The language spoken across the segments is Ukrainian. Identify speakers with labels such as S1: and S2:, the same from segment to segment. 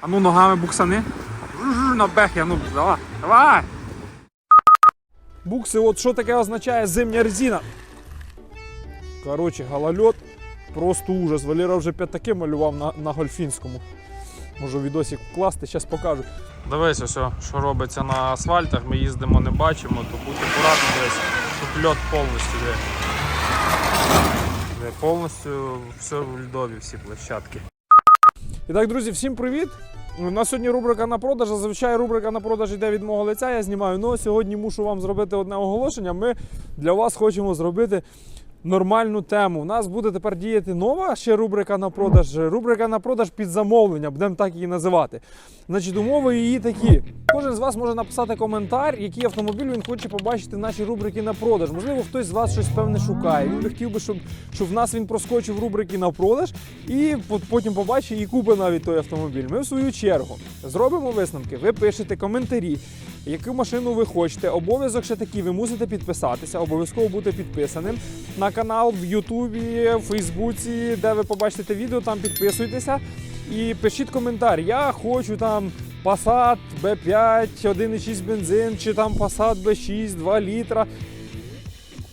S1: А ну ногами буксани. На бехи, ну давай, давай. Букси, от що таке означає зимня резина? Коротше, голольот. Просто ужас. Валера вже п'ятаки малював на, на гольфінському. Можу відосик вкласти, зараз покажу. Дивись, ось, що робиться на асфальтах. Ми їздимо, не бачимо, то будь акуратно десь. Тут льот повністю де. Де повністю все в льдові, всі площадки. І так, друзі, всім привіт! У нас сьогодні рубрика на продаж. Зазвичай рубрика на продаж йде від мого лиця. Я знімаю. але сьогодні мушу вам зробити одне оголошення. Ми для вас хочемо зробити нормальну тему. У нас буде тепер діяти нова ще рубрика на продаж. Рубрика на продаж під замовлення, будемо так її називати. Значить, умови її такі. Кожен з вас може написати коментар, який автомобіль він хоче побачити в нашій рубрики на продаж. Можливо, хтось з вас щось певне шукає. Він би хотів би, щоб, щоб в нас він проскочив рубрики на продаж і по- потім побачить і купить навіть той автомобіль. Ми в свою чергу зробимо висновки. Ви пишете коментарі, яку машину ви хочете. Обов'язок ще такий, ви мусите підписатися, обов'язково бути підписаним на канал в Ютубі, в Фейсбуці, де ви побачите те відео, там підписуйтеся і пишіть коментар. Я хочу там Passat B5, 1,6 бензин, чи там Passat B6, 2 літра.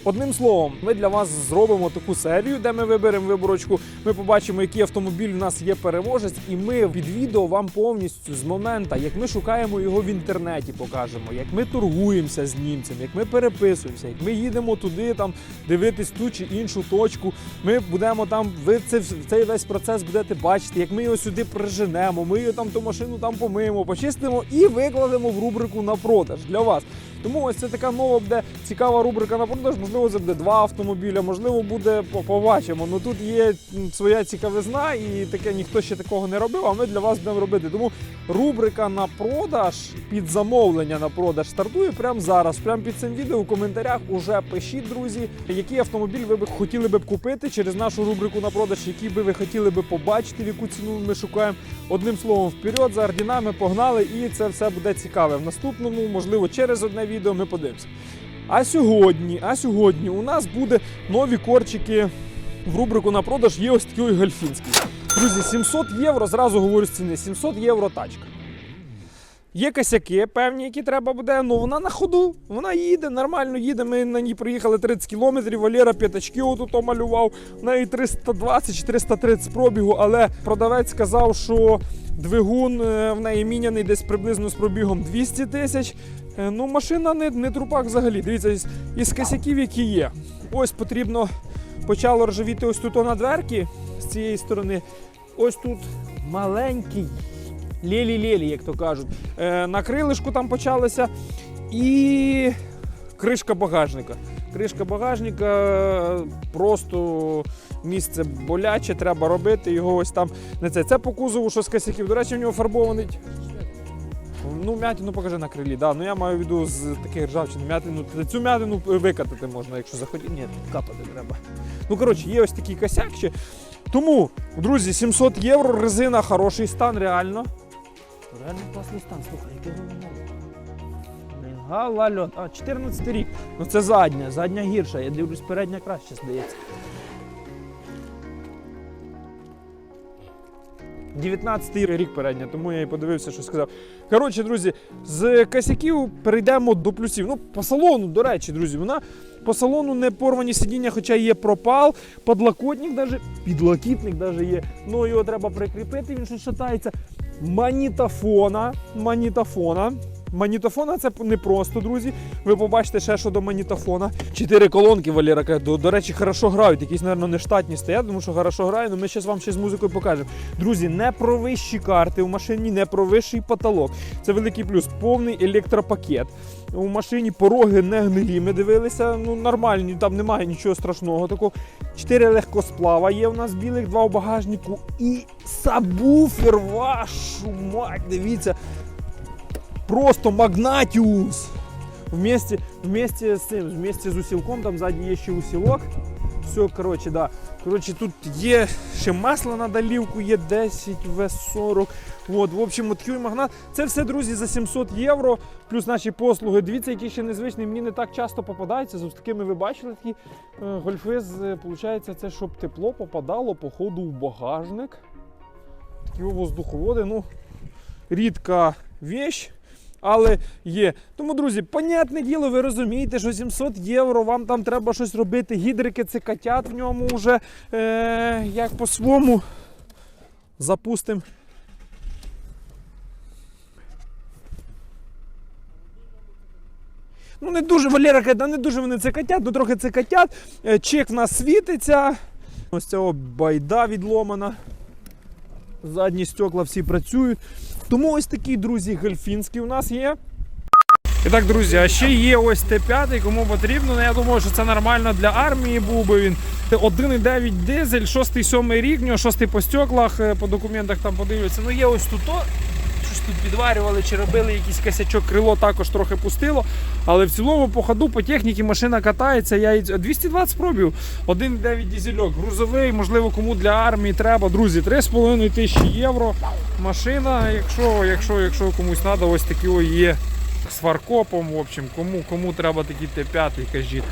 S1: Одним словом, ми для вас зробимо таку серію, де ми виберемо виборочку. Ми побачимо, який автомобіль у нас є переможець, і ми під відео вам повністю з моменту, як ми шукаємо його в інтернеті, покажемо, як ми торгуємося з німцем, як ми переписуємося, як ми їдемо туди, там дивитись ту чи іншу точку. Ми будемо там, ви це цей весь процес будете бачити, як ми його сюди приженемо, ми його там ту машину там помиємо, почистимо і викладемо в рубрику на продаж для вас. Тому ось це така нова буде цікава рубрика на продаж. Можливо, це буде два автомобіля, можливо, буде побачимо. Ну тут є своя цікавизна, і таке ніхто ще такого не робив. А ми для вас будемо робити. Тому рубрика на продаж під замовлення на продаж стартує прямо зараз. Прямо під цим відео у коментарях уже пишіть, друзі, який автомобіль ви б хотіли би купити через нашу рубрику на продаж, який би ви хотіли би побачити, в яку ціну ми шукаємо. Одним словом, вперед за ордінами погнали, і це все буде цікаве. В наступному, можливо, через одне відео ми подивимося. А сьогодні, а сьогодні у нас буде нові корчики в рубрику на продаж. Є ось такий ой гальфінський. Друзі, 700 євро, зразу говорю з ціни, 700 євро тачка. Є косяки певні, які треба буде. Ну вона на ходу, вона їде, нормально їде. Ми на ній приїхали 30 кілометрів. Валера п'ятачки отут малював. В неї 320-330 пробігу, але продавець сказав, що двигун е, в неї міняний десь приблизно з пробігом 200 тисяч. Е, Ну, машина не, не трупак взагалі. Дивіться, із, із косяків, які є. Ось потрібно почало ржавіти ось тут на дверки з цієї сторони. Ось тут маленький лєлі-лєлі, як то кажуть. Е, на крилишку там почалося. І кришка багажника. Кришка багажника просто місце боляче, треба робити. Його ось там не це. Це по кузову, що з косяків. До речі, в нього фарбований. Ну, м'ятину покажи на крилі. Да. Ну я маю в виду з таких ржавчин. М'ятину, цю м'ятину викатати можна, якщо захотіти. Ні, капати треба. Ну, коротше, є ось такий косяк ще. Тому, друзі, 700 євро, резина, хороший стан, реально. Реально класний стан, слухай, який Блін, Галальот. А, 14 рік. Ну це задня, задня гірша. Я дивлюсь, передня краще здається. 19-й рік передня, тому я і подивився, що сказав. Коротше, друзі, з косяків перейдемо до плюсів. Ну, по салону, до речі, друзі, вона по салону не порвані сидіння, хоча є пропал, подлокотник даже, підлокітник даже є. Ну його треба прикріпити, він ще шатається. Манітафона, Манітофона. Манітофона це не просто, друзі. Ви побачите ще що до манітофона. Чотири колонки Валера каже, до, до речі, хорошо грають. Якісь, мабуть, не штатні стоять, тому що хорошо грає, але ми зараз вам ще з музикою покажемо. Друзі, не про вищі карти у машині, не про вищий потолок. Це великий плюс. Повний електропакет. У машині пороги не гнилі. Ми дивилися, ну нормальні, там немає нічого страшного. Такого. Чотири легкосплава є у нас білих, два в багажнику. І сабвуфер, вашу мать, дивіться. Просто Магнатіус. Вместе, вместе з цим, вместе з усілком, там ззаді є ще усілок. Все, коротше, да. Коротше, тут є ще масло на долівку, є 10 В40. От, в общем, от такий магнат. Це все, друзі, за 700 євро, плюс наші послуги. Дивіться, які ще незвичні. Мені не так часто попадаються. З такими ви бачили такі е, гольфи. з- Получається, це щоб тепло попадало по ходу в багажник. Такі воздуховоди. Ну, рідка вещь. Але є. Тому, друзі, понятне діло, ви розумієте, що 700 євро, вам там треба щось робити. Гідрики це котят в ньому вже е, як по-своєму запустимо. Ну, не дуже, Валера каже, «Да не дуже вони це котят, ну трохи це котят. Е, Чек в нас світиться. Ось цього байда відломана. Задні стекла всі працюють. Тому ось такі, друзі, гельфінські у нас є. І так, друзі, а ще є ось Т5, кому потрібно. Ну, я думаю, що це нормально для армії був би він. 1,9 дизель, 6-7 рік, в нього 6 по стеклах, е, по документах там подивляться. Ну є ось тут. Тут підварювали чи робили якийсь косячок, крило також трохи пустило. Але в цілому по ходу, по техніці машина катається. Я 220 пробів, 1,9 дизельок, грузовий, можливо, кому для армії треба. Друзі, 3,5 тисячі євро. Машина, якщо, якщо, якщо комусь треба, ось такі є з фаркопом. В общем, кому, кому треба такий Т5, кажіть.